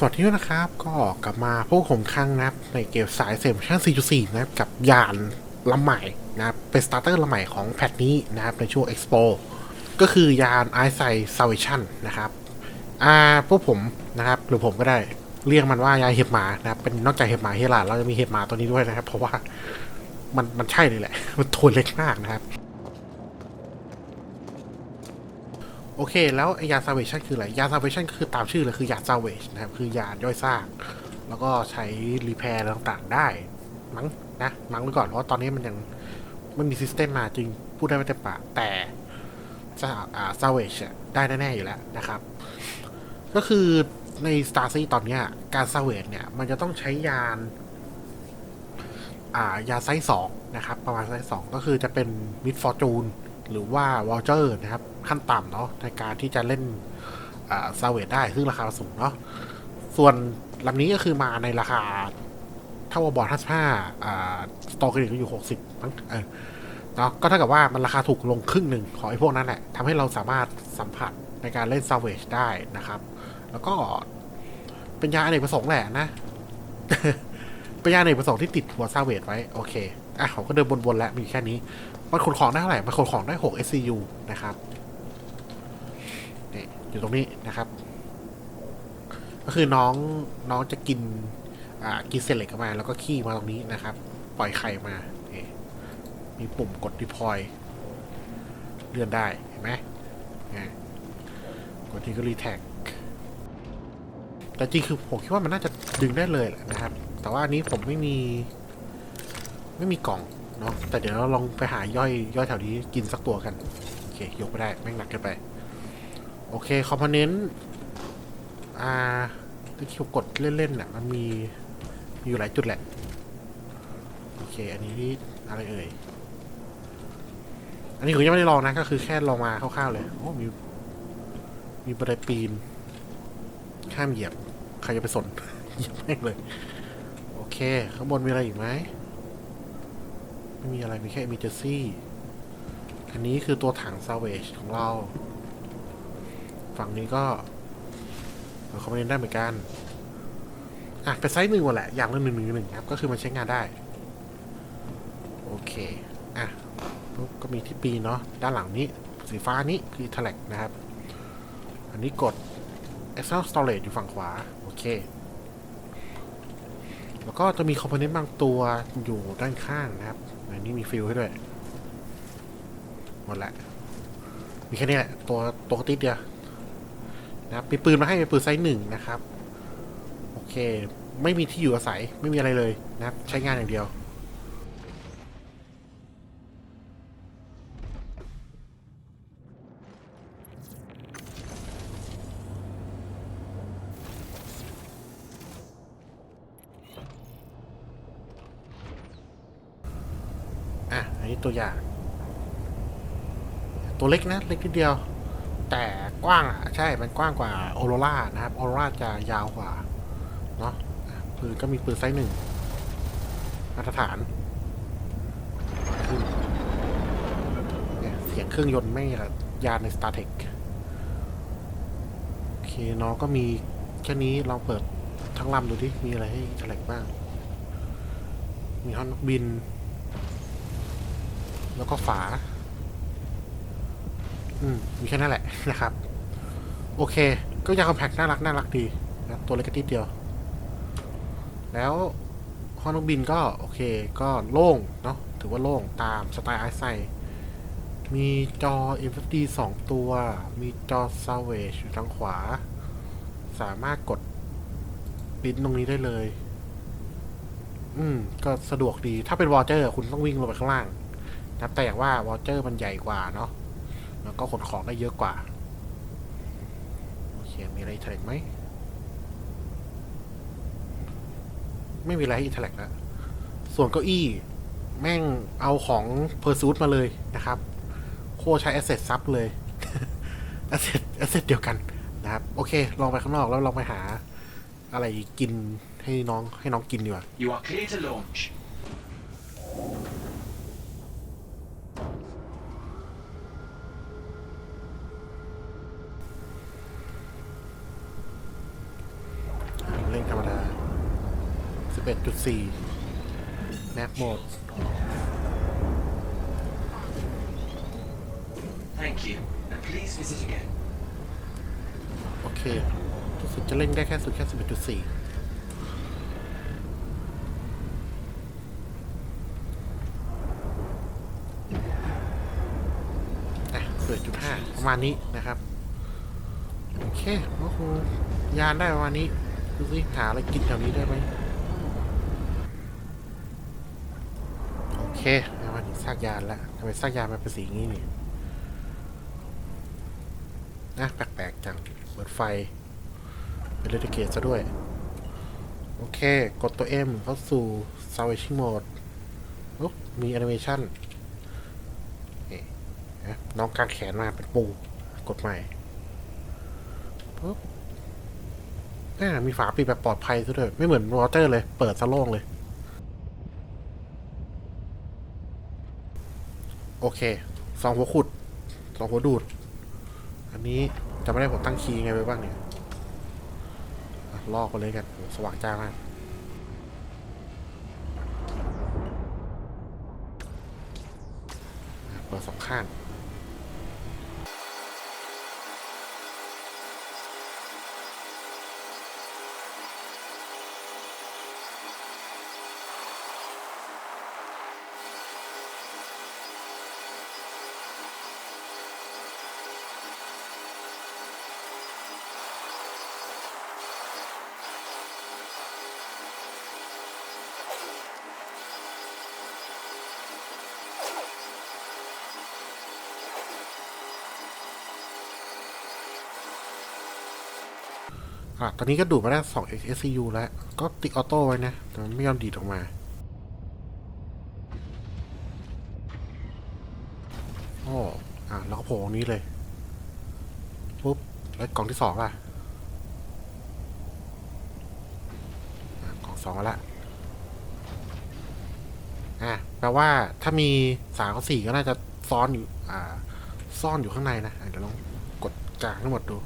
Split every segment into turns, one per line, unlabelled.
สวัสดีด้วยนะครับ ก็กลับมาพวกผมครั้งนะครับในเกมสายเซมชั่น 4.4 นะครับ กับยานลำใหม่นะครับ เป็นสตาร์เตอร์ลำใหม่ของแพทนี้นะครับ ในช่วง Expo ก็คือยาน i s i Salvation นะครับอ่าพวกผมนะครับ หรือผมก็ได้เรียกมันว่ายานเห็บหมานะครับ เป็นนอกจากเห็บหมาเฮลาเราจะมีเห็บหมาตัวนี้ด้วยนะครับ เพราะว่ามันมันใช่เลยแหละ มันตัวเล็กมากนะครับ โอเค แล้วไอยาซาเวชันคืออะไร ยาซาเวชันก็คือตามชื่อเลยคือยาซาเวชนะครับ คือยาย่อยซากแล้วก็ใช้รีแพร์ต่างๆได้ มั้งนะมั้งไว้ก่อนเพราะว่าตอนนี้มันยังไม่มีซิสเต็มมาจริงพูดได้ไม่เต็มปากแต่ซาอ่าซาเวชได้แน่ๆอยู่แล้วนะครับ ก็คือใน Star c ีตอนเนี้ยการซาเวชเนี่ย มันจะต้องใช้ยานอ่ายาไซส์สองนะครับ ประมาณไซส์สองก็คือจะเป็นมิดฟอร์จูน หรือว่าวอลเจอร์นะครับ ขั้นต่ำเนาะในการที่จะเล่นซาเวดได้ซึ่งราคาสูงเนาะส่วนลำนี้ก็คือมาในราคาเท่าบอร์ด55อ่าสตอร์กันอยู่ 60มั้งเออเนาะก็เท่ากับว่ามันราคาถูกลงครึ่งหนึ่งของไอ้พวกนั้นแหละทำให้เราสามารถสัมผัสในการเล่นซาเวจได้นะครับ แล้วก็เป็นยาอเนกประสงค์แหละนะ เป็นยาอเนกประสงค์ที่ติดหัวซาเวจไว้ โอเค อะผมก็เดินบนๆแล้วมีแค่นี้มันขนของได้เท่าไหร่มันขนของได้ 6 SCU นะครับนี่อยู่ตรงนี้นะครับ ก็คือน้องน้องจะกินอ่ากินเศษเหล็กมา แล้วก็ขี้มาตรงนี้นะครับ ปล่อยไข่มานี่มีปุ่มกดดิพอยเลื่อนได้เห็นไหมนี่กดที่ก็รีแท็กแต่จริงคือผมคิดว่ามันน่าจะดึงได้เลยแหละนะครับ แต่ว่าอันนี้ผมไม่มี ไม่มีกล่องเนาะแต่เดี๋ยวเราลองไปหาย่อยย่อยแถวนี้กินสักตัวกัน โอเค ยกไม่ได้แม่งหนักเกินไป โอเค คอมโพเนนต์อ่าที่คิวกดเล่นๆน่ะมันมีมีอยู่หลายจุดแหละ โอเค อันนี้อะไรเอ่ย อันนี้ผมยังไม่ได้ลองนะ ก็คือแค่ลองมาคร่าวๆเลยโอ้มีมีบันไดปีน ข้ามเหยียบ ใครจะไปสน เหยียบแม่งเลย โอเค ข้างบนมีอะไรอีกไหม ไม่มีอะไร มีแค่มีเจอร์ซี่อันนี้คือตัวถังซาเวจของเรา ฝั่งนี้ก็เราคอมเมนต์ได้เหมือนกัน อะ เป็นไซส์หนึ่งหมดแหละ อย่างละหนึ่งหนึ่งหนึ่งครับ ก็คือมันใช้งานได้ โอเค อะปุ๊บก็มีที่ปีเนาะ ด้านหลังนี้ สีฟ้านี้คือท l ลกนะครับ อันนี้กด external storage อยู่ฝั่งขวา โอเค แล้วก็จะมีคอมโพเนนต์บางตัวอยู่ด้านข้างนะครับ อันนี้มีฟิลให้ด้วย หมดละ มีแค่นี้แหละ ตัวตัวติดเดียวนะครับมีปืนมาให้เป็นปืนไซส์หนึ่งนะครับ โอเค ไม่มีที่อยู่อาศัยไม่มีอะไรเลยนะครับ ใช้งานอย่างเดียว อะ อั นี้ตัวอย่าง ตัวเล็กนะเล็กนิดเดียว แต่กว้างอะใช่ มันกว้างกว่าโอโรรานะครับโอโรราจะยาวกว่าเนาะปืนก็มีปืนไซส์หนึ่งมาตรฐานเนี่ยเสียงเครื่องยนต์ไม่ยานใน Star Trek โอเคน้องก็มีแค่นี้ลองเปิดทั้งลำดูดิมีอะไรให้แถลงบ้าง มีฮอนกบิน แล้วก็ฝา อืม มีแค่นั้นแหละนะครับ โอเค ก็ยางคอมแพคน่ารักน่ารักดีนะตัวเล็กกระติดเดียว แล้วฮองนกบินก็ โอเค ก็โล่งเนาะถือว่าโล่งตามสไตล์ไอซ์ไซมีจอ MFD 2ตัว มีจอ Savage อยู่ทางขวา สามารถกดปิ้นตรงนี้ได้เลย อืม ก็สะดวกดี ถ้าเป็นวอเจอร์คุณต้องวิ่งลงไปข้างล่าง ครับแต่อย่างว่าวอเจอร์มันใหญ่กว่าเนาะแล้วก็ขนของได้เยอะกว่า โอเค มีอะไรอีกแถลงไหม ไม่มีอะไรให้อีกถลงแล้ว ส่วนเก้าอี้ แม่งเอาของเพอร์ซูตมาเลยนะครับ โคใช้แอสเซทซับเลยแอสเซทแอสเซทเดียวกันนะครับ โอเค ลองไปข้างนอกแล้วลองไปหา อะไรกินให้น้องให้น้องกินดีกว่า
You are clear to launch.
โ11.4แนปโหมด
Thank you, and please visit again.
โอเครู้สึกจะเล่นได้แค่สุดแค่ 11.4อะ11.5ประมาณนี้นะครับ โอเคก็คงยานได้ประมาณนี้ ดูสิหาอะไรกินแถวนี้ได้ไหมโอเคมาถึงซากยานแล้วทำไมซากยานมันเป็นสีงี้นี่นะแปลกๆจังเปิดไฟเป็นเรดเกตซะด้วย โอเค กดตัว M เข้าสู่ Salvaging Mode มีแอนิเมชันนี่นะน้องกางแขนมาเป็นปู กดใหม่ปุ๊บ น่ามีฝาปิดแบบปลอดภัยซะด้วยไม่เหมือนวอเตอร์เลย เปิดซะโล่งเลย โอเคสองหัวขุดสองหัวดูด อันนี้จะไม่ได้ผมตั้งคีย์ไงไว้บ้างเนี่ยลอกไปเลยกัน สว่างจ้ามากเปิดสองข้าง อะตอนนี้ก็ดูดมาได้สอง SCU แล้ว ก็ติดออโต้ไว้นะ แต่มันไม่ยอมดีดออกมา โอ้อะ แล้วก็โผล่ตรงนี้เลย ปุ๊บ แล้วกล่องที่สองล่ะอะกล่องสองมาละอะแปลว่าถ้ามีสามกับสี่ก็น่าจะซ้อนอยู่ อ่า ซ่อนอยู่ข้างในนะอะเดี๋ยวลองกดกลางทั้งหมดดู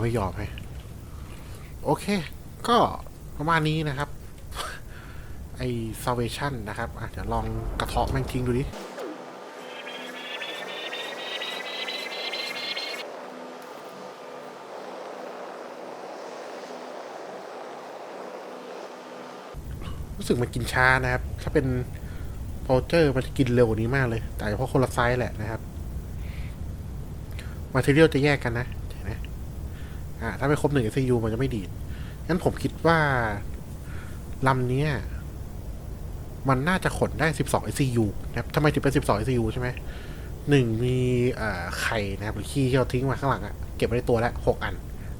มันไม่ยอมให้ โอเค ก็ประมาณนี้นะครับ ไอ้ salvation นะครับอะเดี๋ยวลองกระเทาะแม่งทิ้งดูดิรู้สึกมันกินช้านะครับ ถ้าเป็นโพเจอร์มันจะกินเร็วกว่านี้มากเลย แต่เพราะคนละไซส์แหละนะครับ มาเทเรียลจะแยกกันนะ อ่าถ้าไม่ครบหนึ่ง SCU มันจะไม่ดีดงั้นผมคิดว่าลำเนี้ยมันน่าจะขนได้ 12 SCU นะครับทำไมถึงเป็น 12 SCU ใช่ไหมหนึ่งมีไข่นะครับ หรือขี้ที่เราทิ้งมาข้างหลังอะเก็บไว้ในตัวแล้ว6อัน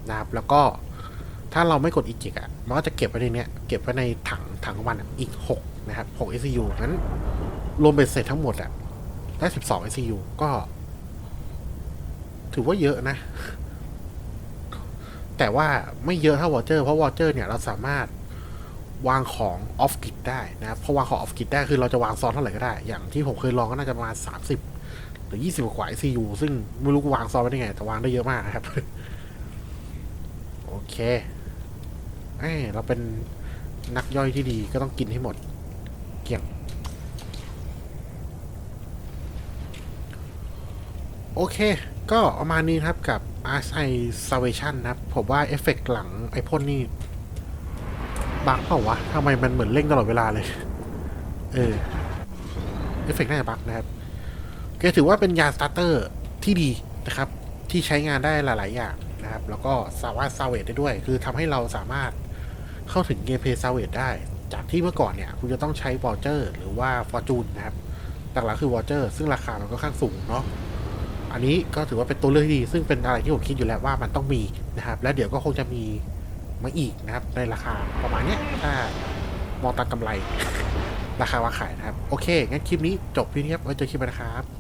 นะครับ แล้วก็ถ้าเราไม่กดอีจิกอะมันก็จะเก็บไว้ในเนี้ย เก็บไว้ในถังถังของมันอะอีก 6 นะครับ6 SCU งั้นรวมเป็นเสร็จทั้งหมดอะได้ 12 SCU ก็ ถือว่าเยอะนะ แต่ว่าไม่เยอะเท่าวอเจอร์เพราะวอเจอร์เนี่ยเราสามารถวางของออฟกิดได้นะครับเพราะวางของออฟกิดได้คือเราจะวางซ้อนเท่าไหร่ก็ได้ อย่างที่ผมเคยลองก็น่าจะประมาณ 30 หรือ 20 กว่า ICU ซึ่งไม่รู้วางซ้อนไปได้ไง แต่วางได้เยอะมากนะครับ โอเคเอ้ยเราเป็นนักย่อยที่ดีก็ต้องกินให้หมด เกี่ยง โอเค ก็ประมาณนี้นะครับกับ RSI Salvation นะครับผมว่าเอฟเฟกต์หลังไอพ่นนี่บักเปล่าวะทำไมมันเหมือนเร่งตลอดเวลาเลย เออ เอฟเฟกต์น่าจะบักนะครับก็ถือว่าเป็นยาสตาร์เตอร์ที่ดีนะครับ ที่ใช้งานได้หลาย ๆ อย่างนะครับ แล้วก็สามารถซาเวตได้ด้วย คือทำให้เราสามารถเข้าถึงเกมเพย์ซาเวตได้ จากที่เมื่อก่อนเนี่ย คุณจะต้องใช้วอเจอร์ หรือว่าฟอร์จูนนะครับหลักๆคือวอเจอร์ ซึ่งราคามันก็ค่อนข้างสูงเนาะ อันนี้ก็ถือว่าเป็นตัวเลือกที่ดี ซึ่งเป็นอะไรที่ผมคิดอยู่แล้วว่ามันต้องมีนะครับ และเดี๋ยวก็คงจะมีมาอีกนะครับ ในราคาประมาณนี้ถ้ามองตามกำไร ราคาวางขายนะครับ โอเค งั้นคลิปนี้จบเพียงเท่นี้ครับไว้เจอคลิปหน้านะครับ